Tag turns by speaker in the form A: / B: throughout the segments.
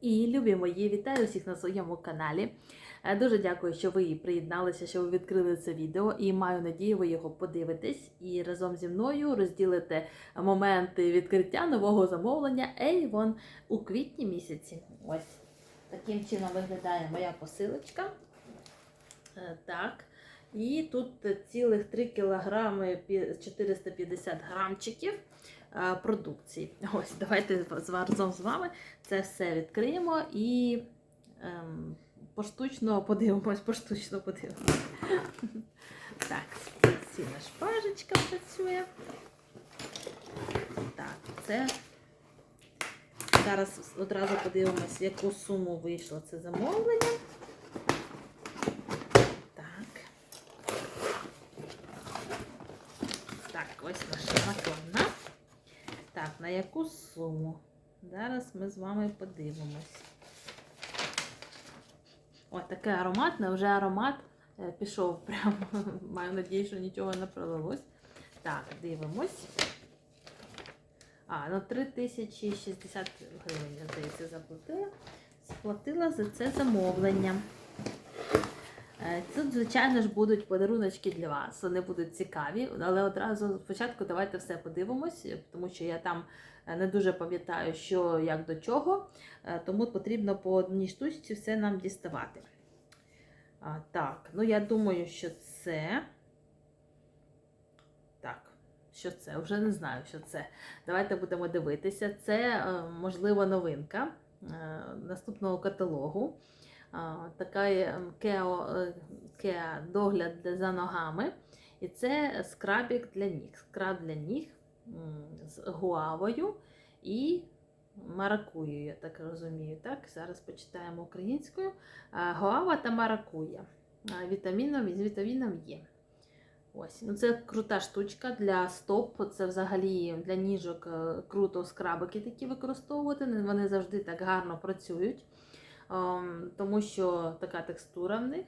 A: І любі мої, вітаю всіх на своєму каналі. Е, Дуже дякую, що ви приєдналися, що ви відкрили це відео, і маю надію, ви його подивитесь і разом зі мною розділите моменти відкриття нового замовлення Avon у квітні місяці. Ось таким чином виглядає моя посилочка. Е, Так. І тут цілих 3 кілограми пі- 450 грамчиків продукції. Ось, давайте разом з вами це все відкриємо і ем, поштучно подивимось, поштучно подивимось. Так, ціна шпажечка працює. Так, це зараз одразу подивимось, яку суму вийшло це замовлення. Так. Так, ось накладна. Так, на яку суму? Зараз ми з вами подивимось. О, таке ароматне, вже аромат е, пішов прямо. Маю надію, що нічого не пролилось. Так, дивимось. А, ну 3060 гривень, здається, заплатила. Сплатила за це замовлення. Е, Тут, звичайно ж, будуть подаруночки для вас. Вони будуть цікаві, але одразу спочатку давайте все подивимось, тому що я там е, не дуже пам'ятаю, що як до чого, е, тому потрібно по одній штучці все нам діставати. Так, ну я думаю, що це. Так, що це? Вже не знаю, що це. Давайте будемо дивитися. Це, можливо, новинка наступного каталогу. Така є кео, е, догляд за ногами. І це скрабік для ніг. Скраб для ніг з гуавою і маракуєю, я так розумію. Так, зараз почитаємо українською. Гуава та маракуя. А, Вітаміном з вітаміном Є. Ось, ну це крута штучка для стоп. Це взагалі для ніжок е, круто скрабики такі використовувати. Вони завжди так гарно працюють. Ем, тому що така текстура в них.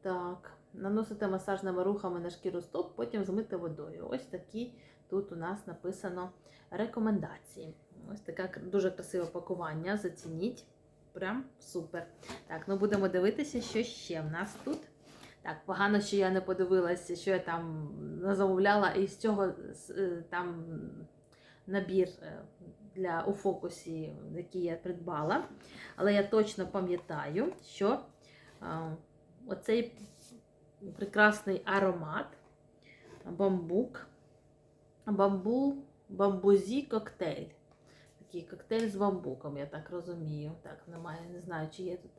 A: Так, наносите масажними рухами на шкіру стоп, потім змити водою. Ось такі тут у нас написано рекомендації. Ось таке дуже красиве пакування. Зацініть. Прям супер. Так, ну будемо дивитися, що ще в нас тут. Так, погано, що я не подивилася, що я там замовляла, і з цього е, там набір е, для у фокусі, який я придбала. Але я точно пам'ятаю, що оцей прекрасний аромат бамбук, бамбу, бамбузі коктейль. Такий коктейль з бамбуком, я так розумію. Так, немає, не знаю, чи є тут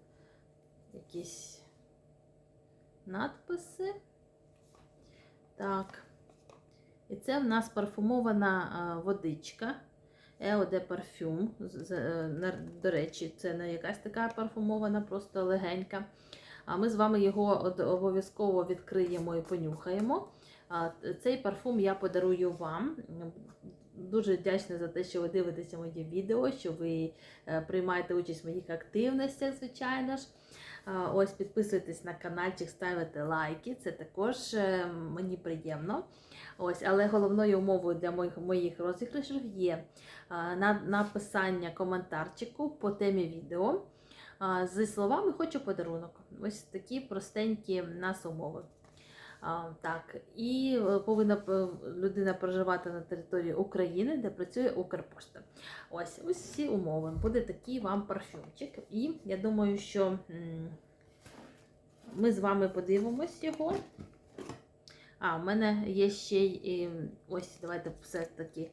A: якісь надписи. Так. І це в нас парфумована водичка. Ео парфюм. Е, До речі, це не якась така парфумована, просто легенька. А ми з вами його обов'язково відкриємо і понюхаємо. Цей парфум я подарую вам. Дуже вдячна за те, що ви дивитеся моє відео, що ви е, приймаєте участь в моїх активностях, звичайно ж. Ось підписуйтесь на каналчик, ставите лайки. Це також е, мені приємно. Ось, але головною умовою для моїх, моїх розіграшів є на, написання коментарчику по темі відео зі словами Хочу подарунок. Ось такі простенькі нас умови. Так, і е, повинна е, людина проживати на території України, де працює Укрпошта. Ось ось всі умови. Буде такий вам парфюмчик. І я думаю, що ми з вами подивимось його. А, у мене є ще й ось, давайте все-таки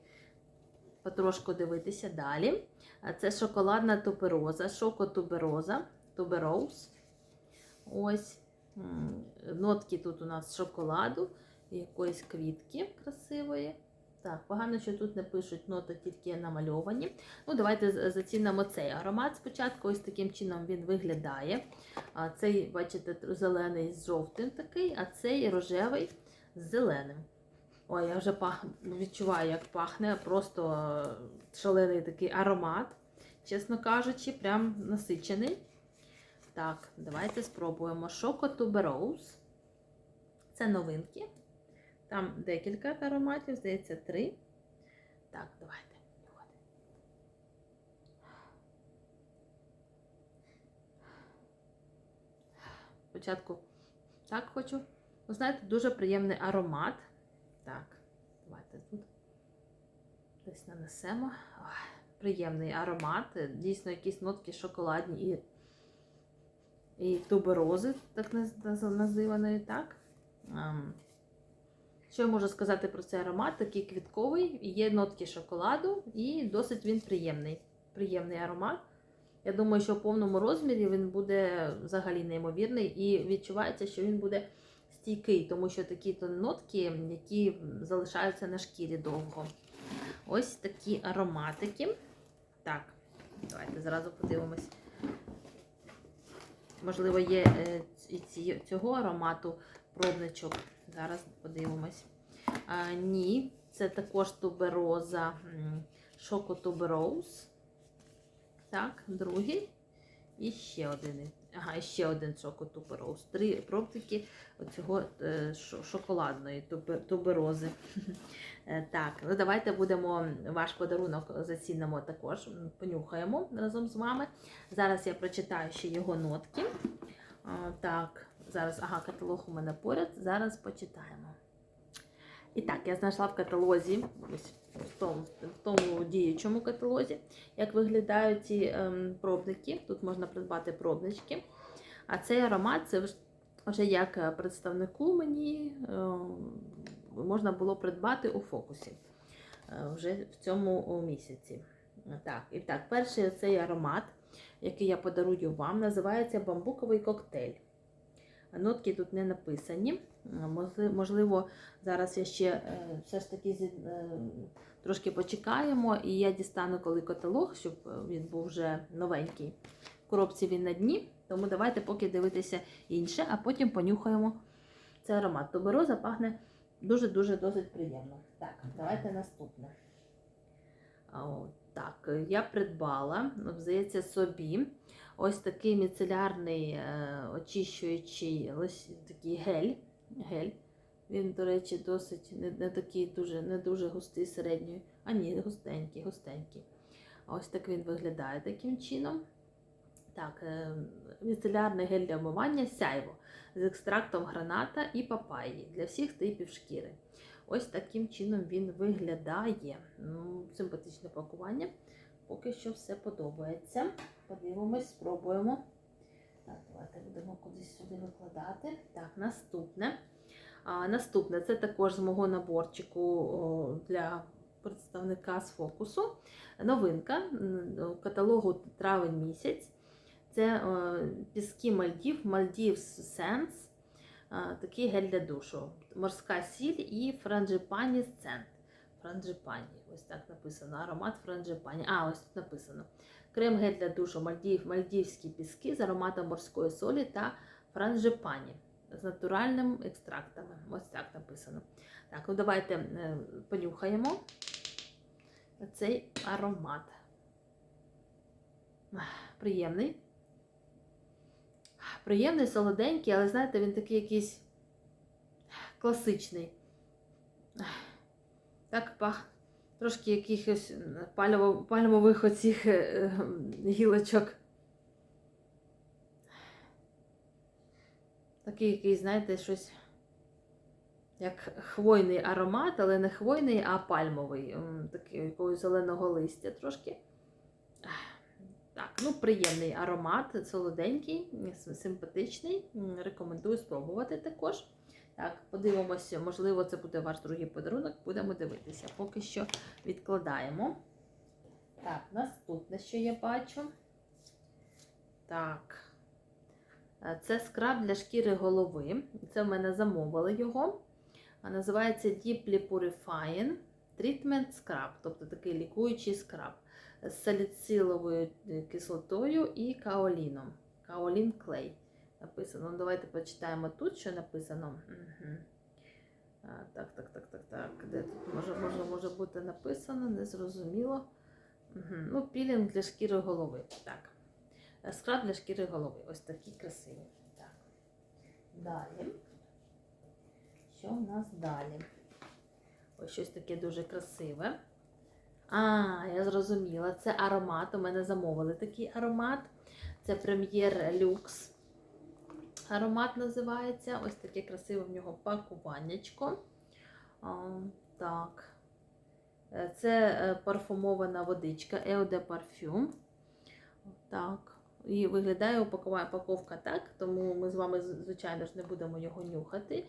A: потрошку дивитися далі. Це шоколадна тубероза, шокотубероза, тубероуз. Ось нотки тут у нас шоколаду, якоїсь квітки красивої. Так, погано, що тут не пишуть ноти, тільки намальовані. Ну, давайте зацінимо цей аромат спочатку. Ось таким чином він виглядає. Цей, бачите, зелений з жовтим такий, а цей рожевий з зеленим. Ой, я вже пах... відчуваю, як пахне. Просто е, шалений такий аромат, чесно кажучи, прям насичений. Так, давайте спробуємо Шоко Тубероуз. Це новинки. Там декілька ароматів, здається, три. Так, давайте. Спочатку так хочу. Ви знаєте, дуже приємний аромат. Так, давайте тут десь нанесемо. Ой, приємний аромат. Дійсно, якісь нотки шоколадні і і туберози, так наз- наз- називаної, так. Ем, Що я можу сказати про цей аромат? Такий квітковий, є нотки шоколаду і досить він приємний. Приємний аромат. Я думаю, що в повному розмірі він буде взагалі неймовірний і відчувається, що він буде стійкий, тому що такі то нотки, які залишаються на шкірі довго. Ось такі ароматики. Так, давайте зразу подивимось. Можливо, є е, і цього аромату пробничок. Зараз подивимось. Ні, це також тубероза Шоко Тубероуз. Так, другий. І ще один. Ага, ще один Шоко Тубероуз. Три пробники оцього е, шоколадної туберози. Е, Так, ну давайте будемо ваш подарунок зацінимо також. Понюхаємо разом з вами. Зараз я прочитаю ще його нотки. Так, зараз, ага, каталог у мене поряд. Зараз почитаємо. І так, я знайшла в каталозі, ось в тому, в тому діючому каталозі, як виглядають ці ем, пробники. Тут можна придбати пробнички. А цей аромат це вже- як е, представнику мені ем, можна було придбати у фокусі е, вже в цьому місяці. Так, і так, перший цей аромат, який я подарую вам, називається бамбуковий коктейль. Нотки тут не написані. Е, Можливо, зараз я ще е, все ж таки е, трошки почекаємо, і я дістану коли каталог, щоб він був вже новенький. В коробці він на дні, тому давайте поки дивитися інше, а потім понюхаємо цей аромат. Тубероза пахне дуже-дуже досить приємно. Так, давайте наступне. От Так, я придбала, ну, здається, собі ось такий міцелярний е, очищуючий ось такий гель. гель. Він, до речі, досить не, не такий дуже, не дуже густий середньої. А ні, густенький, густенький. Ось так він виглядає таким чином. Так, е, міцелярний гель для вмивання сяйво з екстрактом граната і папайї для всіх типів шкіри. Ось таким чином він виглядає. Ну, симпатичне пакування. Поки що все подобається. Подивимось, спробуємо. Так, давайте будемо кудись сюди викладати. Так, наступне. А, наступне це також з мого наборчику для представника з фокусу. Новинка каталогу травень місяць. Це піски Мальдів, Мальдів Сенс, такий гель для душу. Морська сіль і франджипані сцент. Франджипані, ось так написано. Аромат франджипані. А, ось тут написано. Крем гель для душу Мальдів, мальдівські піски з ароматом морської солі та франджипані з натуральним екстрактами. Ось так написано. Так, ну давайте е, понюхаємо цей аромат. Приємний. Приємний, солоденький, але знаєте, він такий якийсь класичний. Так пах. Трошки якихось пальмово- пальмових оцих е, е, гілочок. Такий якийсь, знаєте, щось як хвойний аромат, але не хвойний, а пальмовий. Такий якогось зеленого листя трошки. Так, ну приємний аромат, солоденький, симпатичний. Рекомендую спробувати також. Так, подивимося, можливо, це буде ваш другий подарунок. Будемо дивитися. Поки що відкладаємо. Так, наступне, що я бачу. Так. Е, Це скраб для шкіри голови. Це в мене замовили його. Називається Deeply Purifying Treatment Scrub, тобто такий лікуючий скраб з саліциловою кислотою і каоліном. Каолін клей написано. Ну, давайте почитаємо тут, що написано. Угу. А, так, так, так, так, так. Де тут може, може, може бути написано, незрозуміло. Угу. Ну, пілінг для шкіри голови. Так. Е, Скраб для шкіри голови. Ось такий красивий. Так. Далі. Що в нас далі? Ось щось таке дуже красиве. А, я зрозуміла. Це аромат. У мене замовили такий аромат. Це прем'єр люкс. Аромат називається. Ось таке красиве в нього пакуваннячко. Так. Е, Це е, парфумована водичка Eau de Parfum. Так. І виглядає упаковка так, тому ми з вами, звичайно ж, не будемо його нюхати.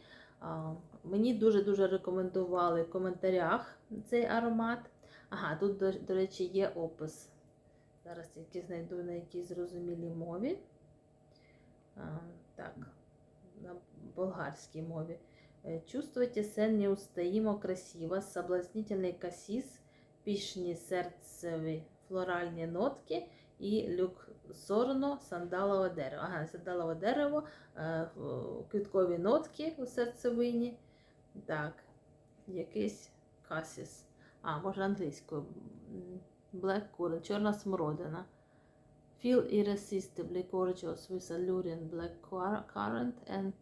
A: Мені дуже-дуже рекомендували в коментарях цей аромат. Ага, тут, до, речі, є опис. Зараз тільки знайду на якійсь зрозумілій мові. Так, на болгарській мові. Э, Чувствуйте се неустоимо красиво, соблазнительный кассис, пішні серцеві флоральні нотки і люксорно сандалове дерево. Ага, сандалове дерево, е, квіткові нотки у серцевині. Так, якийсь касіс. А, може англійською. Black currant, чорна смородина. Feel irresistibly gorgeous with alluring black cur- currant and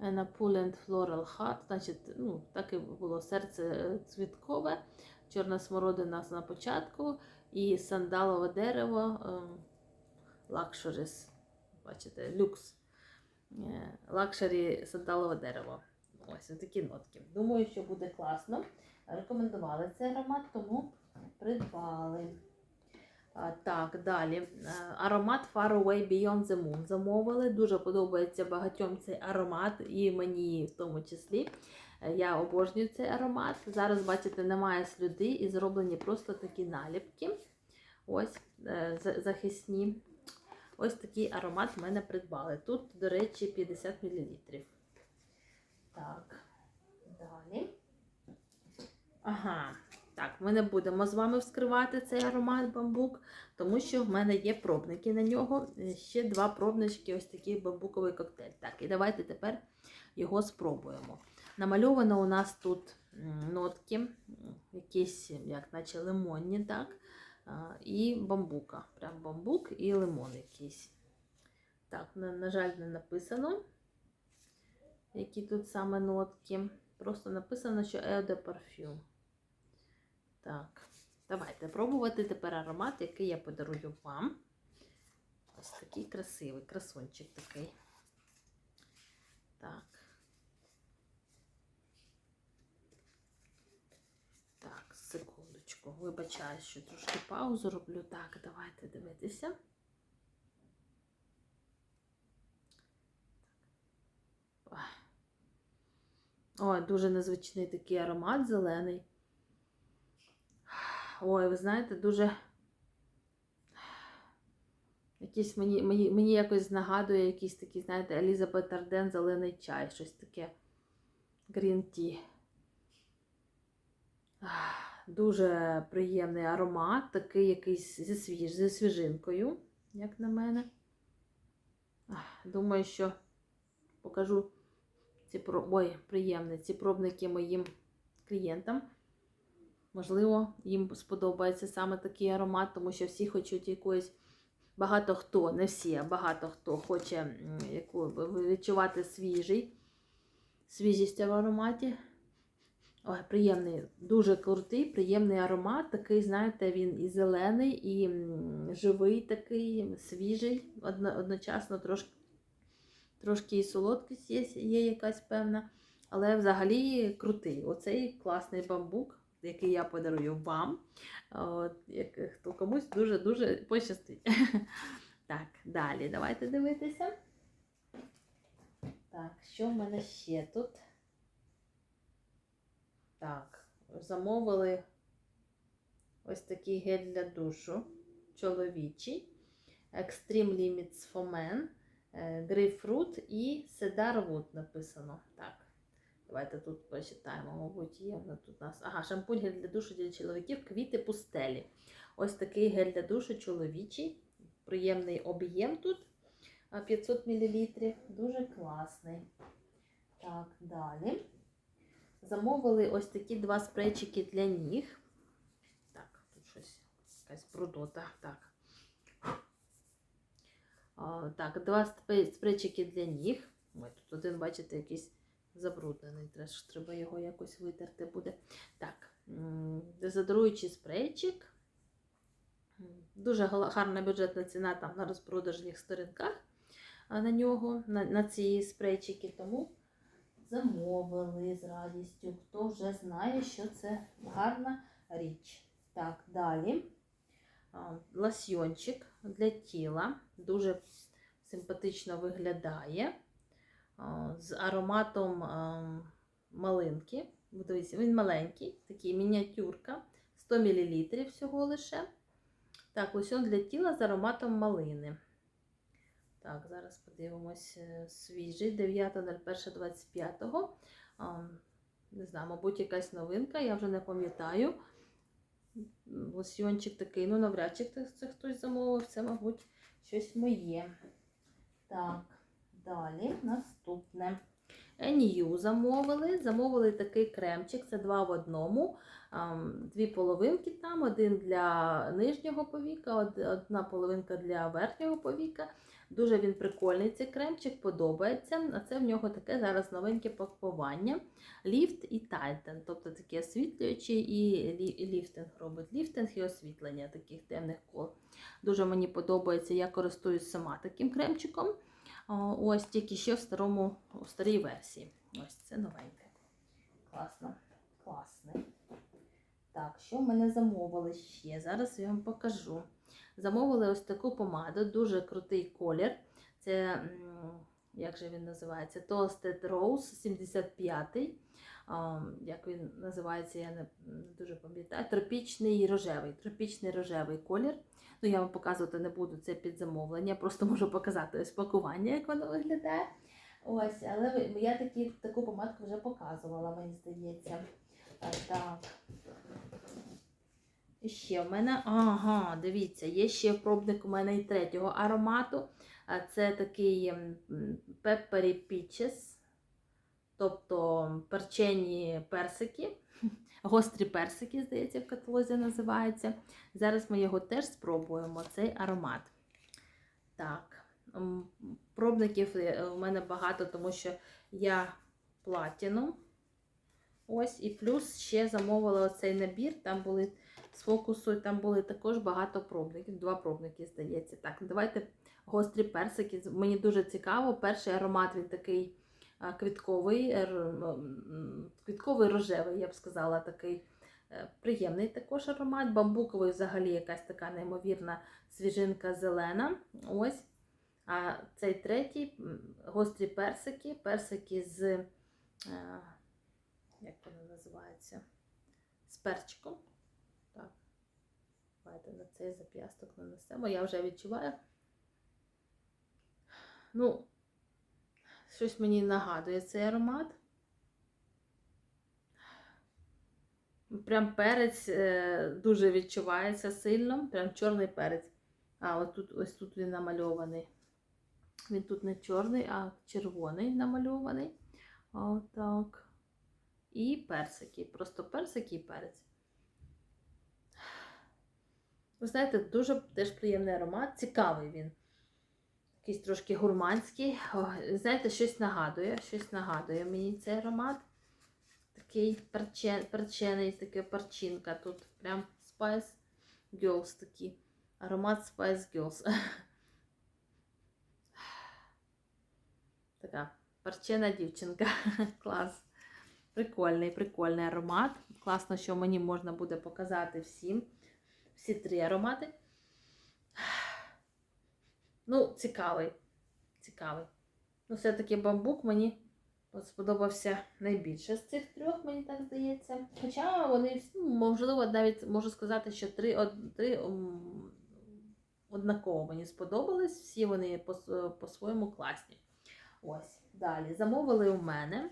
A: an opulent floral heart. Значить, ну, так і було серце цвіткове, чорна смородина на початку і сандалове дерево Luxuries. Бачите, люкс. Лакшері сандалове дерево. Ось такі нотки. Думаю, що буде класно. Рекомендували цей аромат, тому придбали. Так, далі. Е, Аромат Far Away Beyond the Moon замовили. Дуже подобається багатьом цей аромат, і мені в тому числі. Е, Я обожнюю цей аромат. Зараз, бачите, немає слюди і зроблені просто такі наліпки. Ось е, захисні. Ось такий аромат в мене придбали. Тут, до речі, 50 мл. Так, далі. Ага. Так, ми не будемо з вами вскривати цей аромат бамбук, тому що в мене є пробники на нього. Е, Ще два пробнички, ось такий бамбуковий коктейль. Так, і давайте тепер його спробуємо. Намальовано у нас тут нотки, якісь, як наче лимонні, так? І бамбука. Прям бамбук і лимон якийсь. Так, на, на жаль, не написано, які тут саме нотки. Просто написано, що Eau de Parfum. Так, давайте пробувати тепер аромат, який я подарую вам. Ось такий красивий, красунчик такий. Так. Так, секундочку. Вибачаю, що трошки паузу роблю. Так, давайте дивитися. Ой, дуже незвичний такий аромат зелений. Ой, ви знаєте, дуже. Якийсь мені, мені, мені якось нагадує якийсь такий, знаєте, Елізабет Арден зелений чай, щось таке. Green tea. Дуже приємний аромат, такий якийсь зі, свіж, зі свіжинкою, як на мене. Думаю, що покажу ці. Ой, приємні ці пробники моїм клієнтам. Можливо, їм сподобається саме такий аромат, тому що всі хочуть якоїсь. Багато хто, не всі, а багато хто хоче відчувати свіжий, свіжість в ароматі. Ой, приємний, дуже крутий, приємний аромат. Такий, знаєте, він і зелений, і живий такий, свіжий, одно, одночасно трошки, трошки і солодкість є, є якась певна. Але взагалі крутий. Оцей класний бамбук, який я подарую вам. От, як хто комусь дуже-дуже пощастить. Так, далі давайте дивитися. Так, що в мене ще тут? Так, замовили ось такий гель для душу чоловічий. Extreme Limits for Men, Grapefruit і Wood написано. Так, давайте тут почитаємо, мабуть, є тут у нас. Ага, шампунь гель для душу для чоловіків, квіти пустелі. Ось такий гель для душу чоловічий. Приємний об'єм тут 500 мл. Дуже класний. Так, далі. Замовили ось такі два спрейчики для ніг. Так, тут щось, якась брудота. Так. Так, два спре- спрейчики для ніг. Ой, тут один, бачите, якийсь забруднений. Треба його якось витерти буде. Так, дезодоруючий спрейчик. Дуже гарна бюджетна ціна там на розпродажних сторінках. на нього, на, на ці спрейчики. Тому замовили з радістю. Хто вже знає, що це гарна річ. Так, далі. А, Лосьйончик для тіла. Дуже симпатично виглядає. З ароматом малинки. Він маленький, такий мініатюрка. 100 мл всього лише. Так, лосьон для тіла з ароматом малини. Так, зараз подивимось е, свіжий 9.01.25. Не знаю, мабуть, якась новинка, я вже не пам'ятаю. Лосьйончик такий, ну навряд чи це хтось замовив, це, мабуть, щось моє. Так, далі наступне. NU замовили. Замовили такий кремчик, це два в одному. Дві половинки там, один для нижнього повіка, одна половинка для верхнього повіка. Дуже він прикольний цей кремчик, подобається. А це в нього таке зараз новеньке пакування. Ліфт і тайтен, тобто такі освітлюючі і ліфтинг робить. Ліфтинг і освітлення таких темних кол. Дуже мені подобається, я користуюсь сама таким кремчиком. Ось тільки ще в старому, у старій версії. Ось це новеньке. Класно. класне. Так, що в мене замовили ще? Зараз я вам покажу. Замовили ось таку помаду, дуже крутий колір. Це, як же він називається? Toasted Rose 75. Як він називається, я не дуже пам'ятаю. Тропічний рожевий. Тропічний рожевий колір. Ну, я вам показувати не буду це під замовлення, просто можу показати ось пакування, як воно виглядає. Ось, але я такі, таку помадку вже показувала, мені здається. Так. І ще в мене, ага, дивіться, є ще пробник у мене і третього аромату. Це такий Peppery Peaches, тобто перчені персики. Гострі персики, здається, в каталозі називається. Зараз ми його теж спробуємо, цей аромат. Так, пробників е, у мене багато, тому що я платіну. Ось, і плюс ще замовила оцей набір. Там були з фокусу, там були також багато пробників. Два пробники, здається. Так, давайте гострі персики. Мені дуже цікаво. Перший аромат він такий квітковий, квітковий рожевий, я б сказала, такий е, приємний також аромат. Бамбуковий взагалі якась така неймовірна свіжинка зелена. Ось. А цей третій гострі персики, персики з, е, як вони називаються, з перчиком. Так. Давайте на цей зап'ясток нанесемо. Я вже відчуваю. Ну, щось мені нагадує цей аромат. Прям перець е, дуже відчувається сильно, прям чорний перець. А, от тут, ось тут він намальований. Він тут не чорний, а червоний намальований. Отак. І персики. Просто персики і перець. Ви знаєте, дуже теж приємний аромат, цікавий він. Якийсь трошки гурманський. О, знаєте, щось нагадує, щось нагадує мені цей аромат. Такий перчен, перчений, така перчинка. Тут прям Spice Girls такий. Аромат Spice Girls. Така перчена дівчинка. Клас. Прикольний, прикольний аромат. Класно, що мені можна буде показати всім. Всі три аромати. Ну, цікавий. Цікавий. Ну, все-таки бамбук мені сподобався найбільше з цих трьох, мені так здається. Хоча вони, ну, можливо, навіть можу сказати, що три, од- три однаково мені сподобались. Всі вони по- по-своєму класні. Ось, далі. Замовили у мене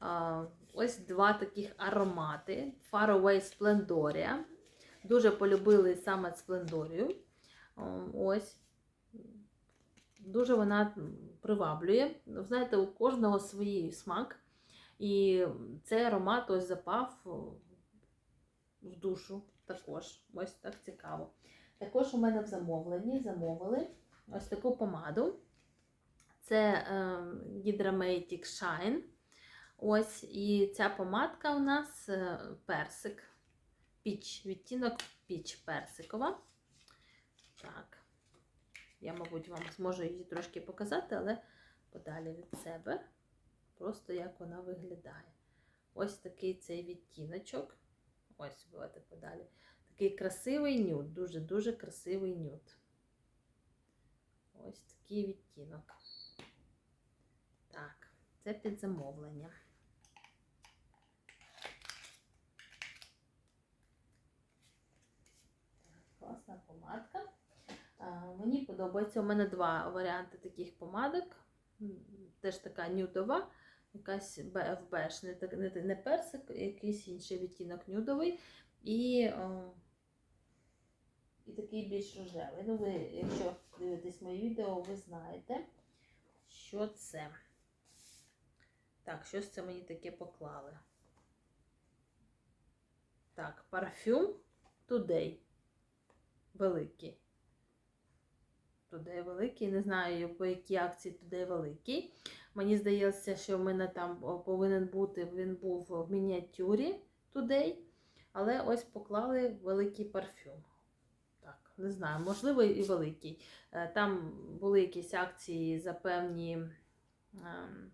A: а, ось два таких аромати: Faraway Splendoria. Дуже полюбили саме Сплендорію. Ось. Дуже вона приваблює. Ви Знаєте, у кожного свій смак. І цей аромат ось запав в душу також. Ось так цікаво. Також у мене в замовленні замовили ось таку помаду. Це е, Hydramatic Shine. Ось, і ця помадка у нас е, персик. Піч, відтінок піч персикова. Так. Я, мабуть, вам зможу її трошки показати, але подалі від себе. Просто як вона виглядає. Ось такий цей відтіночок. Ось, давайте подалі. Такий красивий нюд, дуже-дуже красивий нюд. Ось такий відтінок. Так, це під замовлення. Класна помадка. Мені подобається. У мене два варіанти таких помадок. Теж така нюдова, якась беж, не, не, персик, якийсь інший відтінок нюдовий. І, о, і такий більш рожевий. Ну, ви, якщо дивитесь мої відео, ви знаєте, що це. Так, щось це мені таке поклали. Так, парфюм Today. Великий. Today великий. Не знаю, по якій акції Today великий. Мені здається, що в мене там повинен бути, він був в мініатюрі Today. Але ось поклали великий парфюм. Так, не знаю, можливо, і великий. Е, Там були якісь акції за певні ем,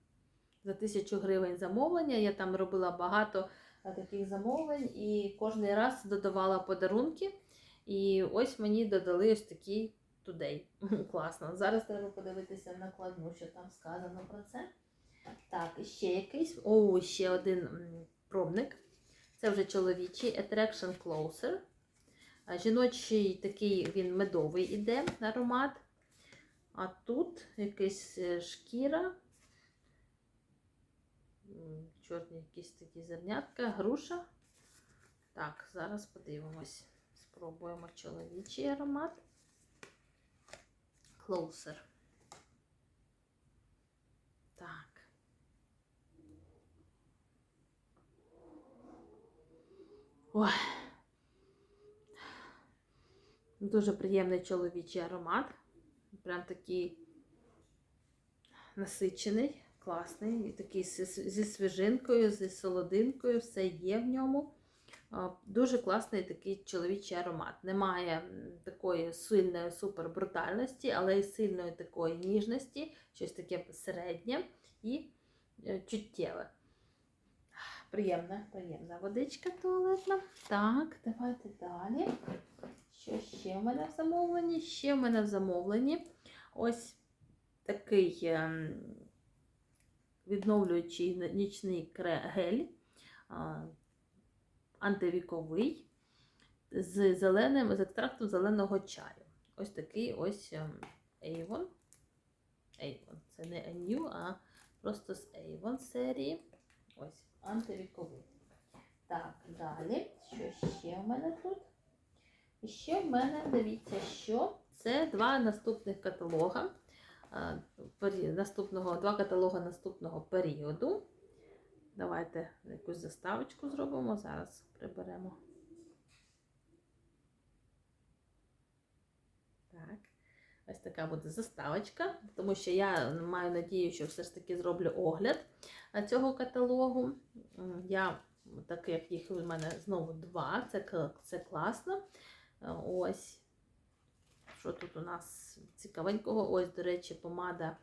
A: за тисячу гривень замовлення. Я там робила багато е, таких замовлень і кожен раз додавала подарунки. І ось мені додали ось такий Today. Класно. Зараз треба подивитися накладну, що там сказано про це. Так, ще якийсь. О, ще один пробник. Це вже чоловічий Attraction Closer. Жіночий такий він медовий іде аромат. А тут якась е, шкіра. Чорні якісь такі зернятка, груша. Так, зараз подивимось. Спробуємо чоловічий аромат. Closer. Так. Ой. Дуже приємний чоловічий аромат. Прям такий насичений, класний, і такий зі свіжинкою, зі солодинкою, все є в ньому. Дуже класний такий чоловічий аромат. Немає такої сильної супербрутальності, але й сильної такої ніжності, щось таке середнє і е, чуттєве. Приємна, приємна водичка туалетна. Так, давайте далі. Що ще в мене в замовленні? Ще в мене в замовленні ось такий ем, відновлюючий нічний гель, антивіковий, з зеленим, з екстрактом зеленого чаю. Ось такий ось ем, Avon. Avon. Це не New, а просто з Avon серії. Ось, антивіковий. Так, далі. Що ще в мене тут? І ще в мене, дивіться, що це два наступних каталога. Наступного, два каталога наступного періоду. Давайте якусь заставочку зробимо. Зараз приберемо. Так. Ось така буде заставочка, тому що я маю надію, що все ж таки зроблю огляд цього каталогу. Я, так як їх у мене знову два, це, це класно. Е, Ось. Що тут у нас цікавенького? Ось, до речі, помада.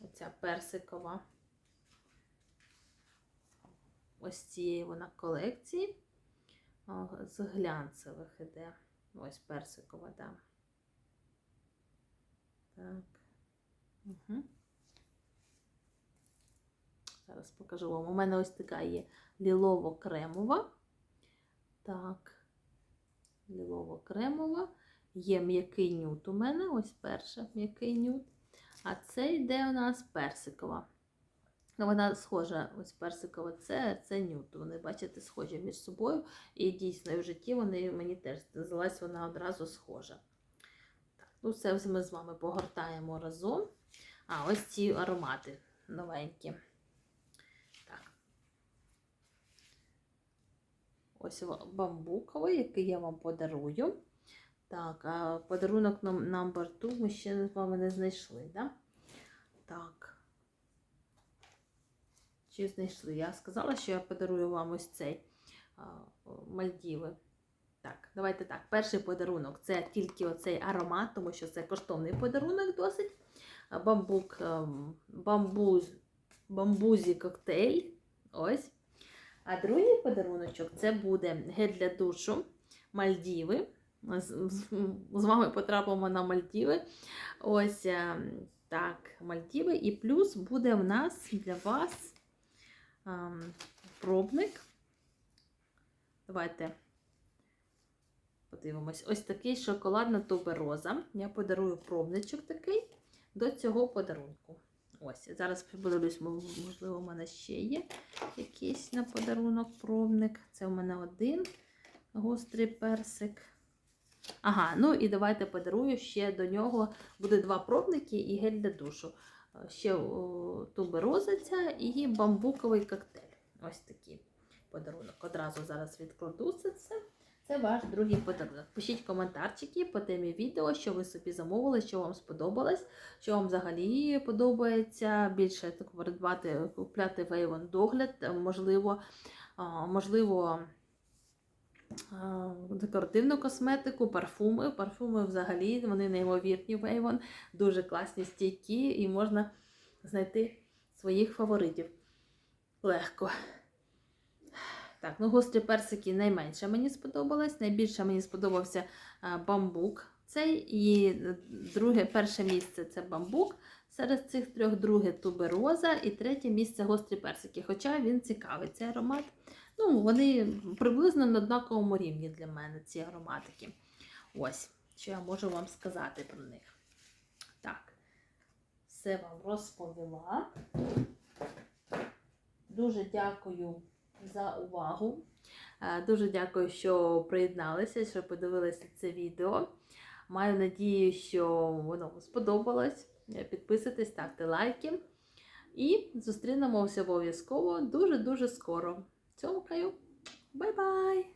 A: Оця персикова. Ось цієї вона колекції. З глянцевих іде. Ось персикова, так. Так. Угу. Зараз покажу вам. У мене ось така є лілово-кремова. Так. Лілово-кремова. Є м'який нюд у мене. Ось перша м'який нюд. А це йде у нас персикова. Ну, Вона схожа, ось персикова, це, це нюд. Вони, бачите, схожі між собою. І дійсно, в житті вони мені теж здалась вона одразу схожа. Так, ну це ми з вами погортаємо разом. А ось ці аромати новенькі. Так. Ось бамбуковий, який я вам подарую. Так, а подарунок номер 2 ми ще з вами не знайшли, да? Так. Чи знайшли? Я сказала, що я подарую вам ось цей Мальдіви. Так, давайте так. Перший подарунок це тільки оцей аромат, тому що це коштовний подарунок досить. Бамбук, ем, бамбуз, бамбузі коктейль. Ось. А другий подаруночок це буде гель для душу Мальдіви. З, вами потрапимо на Мальдіви. Ось ем, так, Мальдіви. І плюс буде в нас для вас пробник. Давайте подивимось. Ось такий шоколадна тубероза. Я подарую пробничок такий до цього подарунку. Ось, зараз подивлюсь, можливо, у мене ще є якийсь на подарунок пробник. Це у мене один гострий персик. Ага, ну і давайте подарую ще до нього буде два пробники і гель для душу. Е, Ще о, тубероза і бамбуковий коктейль. Ось такий подарунок. Одразу зараз відкладу це. Це ваш другий подарунок. Пишіть коментарчики по темі відео, що ви собі замовили, що вам сподобалось, що вам взагалі подобається більше так придбати, купляти Вейвон догляд, е, можливо, можливо, декоративну косметику, парфуми. Парфуми взагалі вони неймовірні Вейвон, дуже класні стійкі і можна знайти своїх фаворитів легко. Так, ну гострі персики найменше мені сподобалось. Найбільше мені сподобався бамбук. Цей і друге, перше місце це бамбук. Серед цих трьох друге тубероза і третє місце гострі персики. Хоча він цікавий цей аромат. Ну, вони приблизно на однаковому рівні для мене, ці ароматики. Ось, що я можу вам сказати про них. Так, все вам розповіла. Дуже дякую за увагу. Е, Дуже дякую, що приєдналися, що подивилися це відео. Маю надію, що воно вам сподобалось. Е, Підписуйтесь, ставте лайки. І зустрінемося обов'язково дуже-дуже скоро. So kayo. Bye-bye.